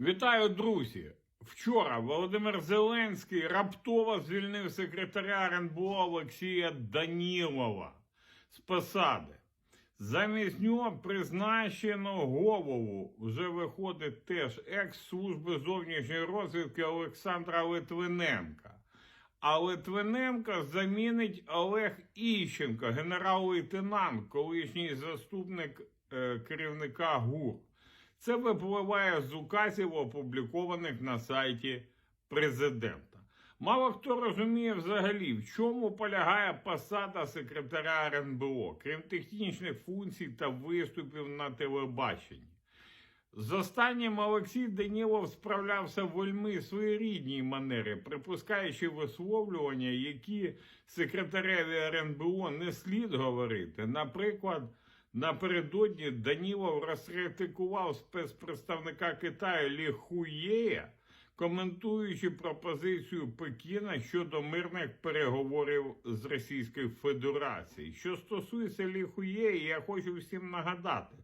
Вітаю, друзі! Вчора Володимир Зеленський раптово звільнив секретаря РНБО Олексія Данілова з посади. Замість нього призначено голову, вже виходить теж екс-служби зовнішньої розвідки Олександра Литвиненка. А Литвиненка замінить Олег Іщенко, генерал-лейтенант, колишній заступник е, керівника ГУР. Це випливає з указів, опублікованих на сайті президента. Мало хто розуміє взагалі, в чому полягає посада секретаря РНБО, крім технічних функцій та виступів на телебаченні. З останнім Олексій Данілов справлявся в вельми своєрідній манері, припускаючи висловлювання, які секретареві РНБО не слід говорити. Наприклад, напередодні Данілов розкритикував спецпредставника Китаю Лі Хуєя, коментуючи пропозицію Пекіна щодо мирних переговорів з Російською Федерацією. Що стосується Лі Хуєя, я хочу всім нагадати.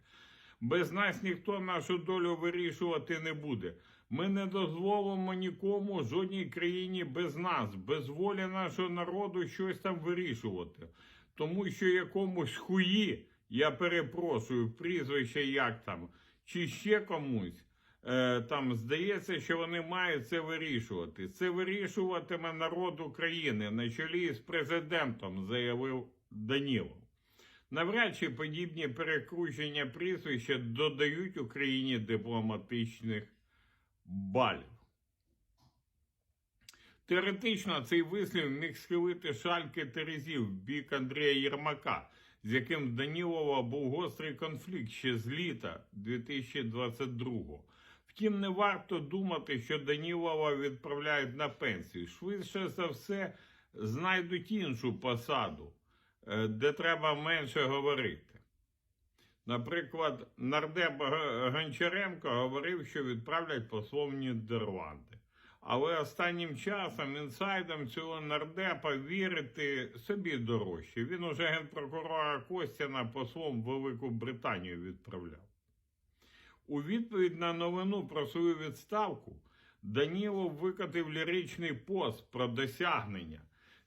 Без нас ніхто нашу долю вирішувати не буде. Ми не дозволимо нікому, жодній країні без нас, без волі нашого народу щось там вирішувати. Тому що якомусь хуї, я перепрошую, прізвище як там, чи ще комусь, е, там здається, що вони мають це вирішувати. Це вирішуватиме народ України на чолі з президентом, заявив Данілов. Навряд чи подібні перекручення прізвища додають Україні дипломатичних балів. Теоретично цей вислів міг схилити шальки Терезів в бік Андрія Єрмака, з яким Данілова був гострий конфлікт ще з літа 2022-го. Втім, не варто думати, що Данілова відправляють на пенсію. Швидше за все, знайдуть іншу посаду е, де треба менше говорити. Наприклад, нардеп Гончаренко говорив, що відправлять послом в Нідерланди. Але останнім часом інсайдам цього нардепа вірити собі дорожче. Він уже генпрокурора Костяна послом Велику Британію відправляв. У відповідь на новину про свою відставку Данілов викотив ліричний пост про досягнення,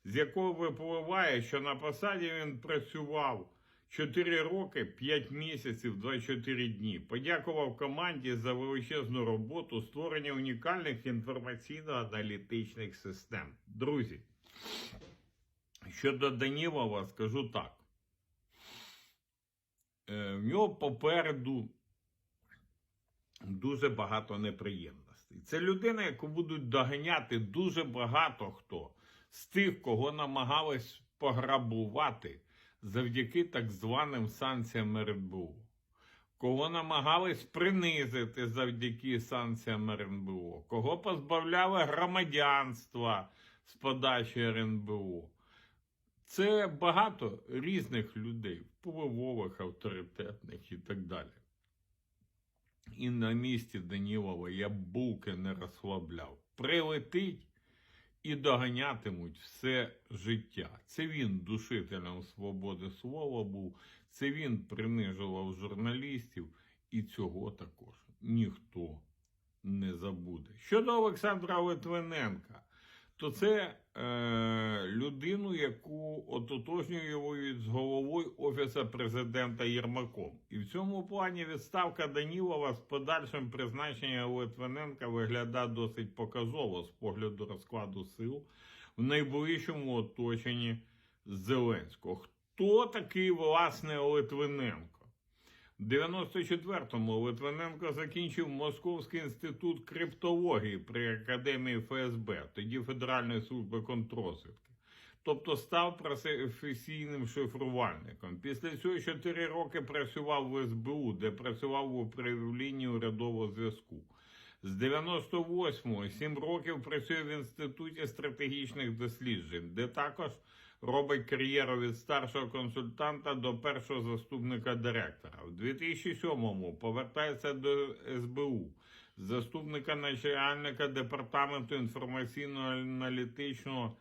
з якого випливає, що на посаді він працював 4 роки, 5 місяців, 24 дні. Подякував команді за величезну роботу створення унікальних інформаційно-аналітичних систем. Друзі, щодо Данілова скажу так. Е, В нього попереду дуже багато неприємностей. Це людина, яку будуть доганяти дуже багато хто з тих, кого намагались пограбувати завдяки так званим санкціям РНБО, кого намагались принизити завдяки санкціям РНБО, кого позбавляли громадянства з подачі РНБО. Це багато різних людей, впливових, авторитетних і так далі. І на місці Данілова я булки не розслабляв. Прилетить і доганятимуть все життя. Це він душителем свободи слова був, це він принижував журналістів, і цього також ніхто не забуде. Щодо Олександра Литвиненка, то це е, людину, яку ототожнюють з головою Офіса президента Єрмаком. І в цьому плані відставка Данілова з подальшим призначенням Литвиненка виглядає досить показово з погляду розкладу сил в найближчому оточенні Зеленського. Хто такий власне Литвиненко? В 94-му Литвиненко закінчив Московський інститут криптології при Академії ФСБ, тоді Федеральної служби контрозвідки. Тобто став професійним шифрувальником. Після цього 4 роки працював в СБУ, де працював в управлінні урядового зв'язку. З 98-го 7 років працює в Інституті стратегічних досліджень, де також робить кар'єру від старшого консультанта до першого заступника директора. В 2007-му повертається до СБУ, заступника начальника департаменту інформаційно-аналітичного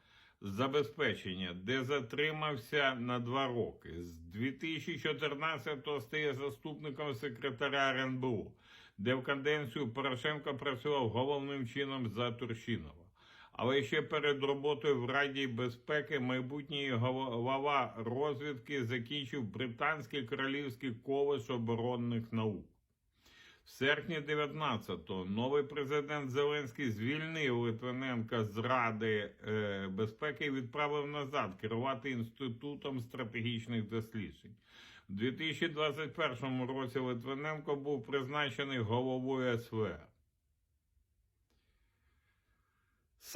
забезпечення, де затримався на два роки. З 2014-го стає заступником секретаря РНБО. де в каденцію Порошенко працював головним чином за Турчинова. Але ще перед роботою в Раді безпеки майбутній голова розвідки закінчив Британський королівський коледж оборонних наук. В серпні 19-го новий президент Зеленський звільнив Литвиненка з Ради е, безпеки і відправив назад керувати Інститутом стратегічних досліджень. У 2021 році Литвиненко був призначений головою СВР.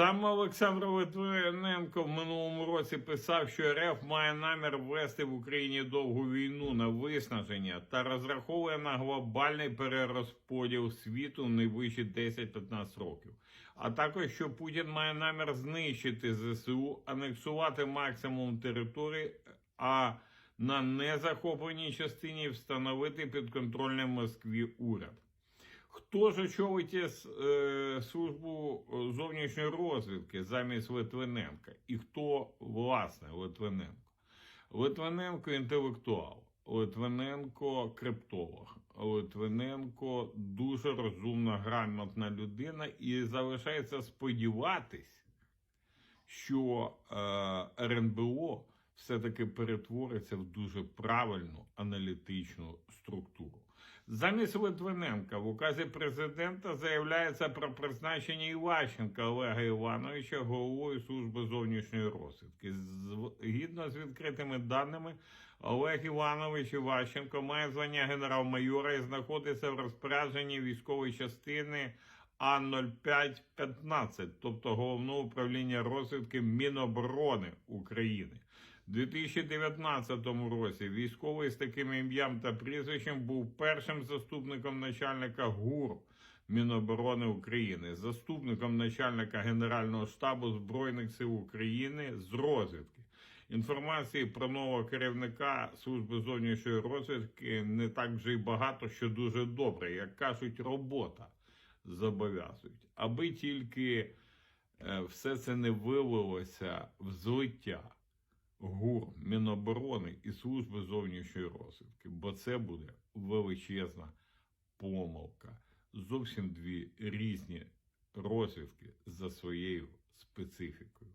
Саме Олександр Литвиненко в минулому році писав, що РФ має намір ввести в Україні довгу війну на виснаження та розраховує на глобальний перерозподіл світу в найближчі 10-15 років. А також що Путін має намір знищити ЗСУ, анексувати максимум території, а на незахопленій частині встановити підконтрольний Москві уряд. Хто ж очолить е, службу зовнішньої розвідки замість Литвиненка? І хто власне Литвиненко? Литвиненко інтелектуал, Литвиненко криптолог, Литвиненко дуже розумна, грамотна людина, і залишається сподіватись, що е, РНБО все-таки перетвориться в дуже правильну аналітичну структуру. Замість Литвиненка в указі президента заявляється про призначення Іващенка Олега Івановича головою служби зовнішньої розвідки. Згідно з відкритими даними, Олег Іванович Іващенко має звання генерал-майора і знаходиться в розпорядженні військової частини А0515, тобто головного управління розвідки Міноборони України. У 2019 році військовий з таким ім'ям та прізвищем був першим заступником начальника ГУР Міноборони України, заступником начальника Генерального штабу Збройних сил України з розвідки. Інформації про нового керівника служби зовнішньої розвідки не так вже й багато, що дуже добре. Як кажуть, робота зобов'язують, аби тільки е, все це не вилилося в злиття. ГУР Міноборони і Служби зовнішньої розвідки, бо це буде величезна помилка. Зовсім дві різні розвідки за своєю специфікою.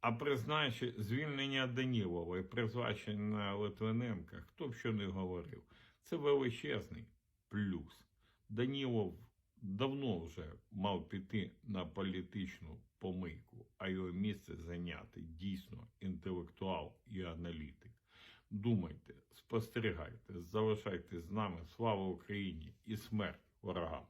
А призначення звільнення Данілова і призначення Литвиненка, хто б що не говорив, це величезний плюс. Данілов давно вже мав піти на політичну помийку, а його місце зайняти дійсно інтелектуал і аналітик. Думайте, спостерігайте, залишайтесь з нами. Слава Україні і смерть ворогам!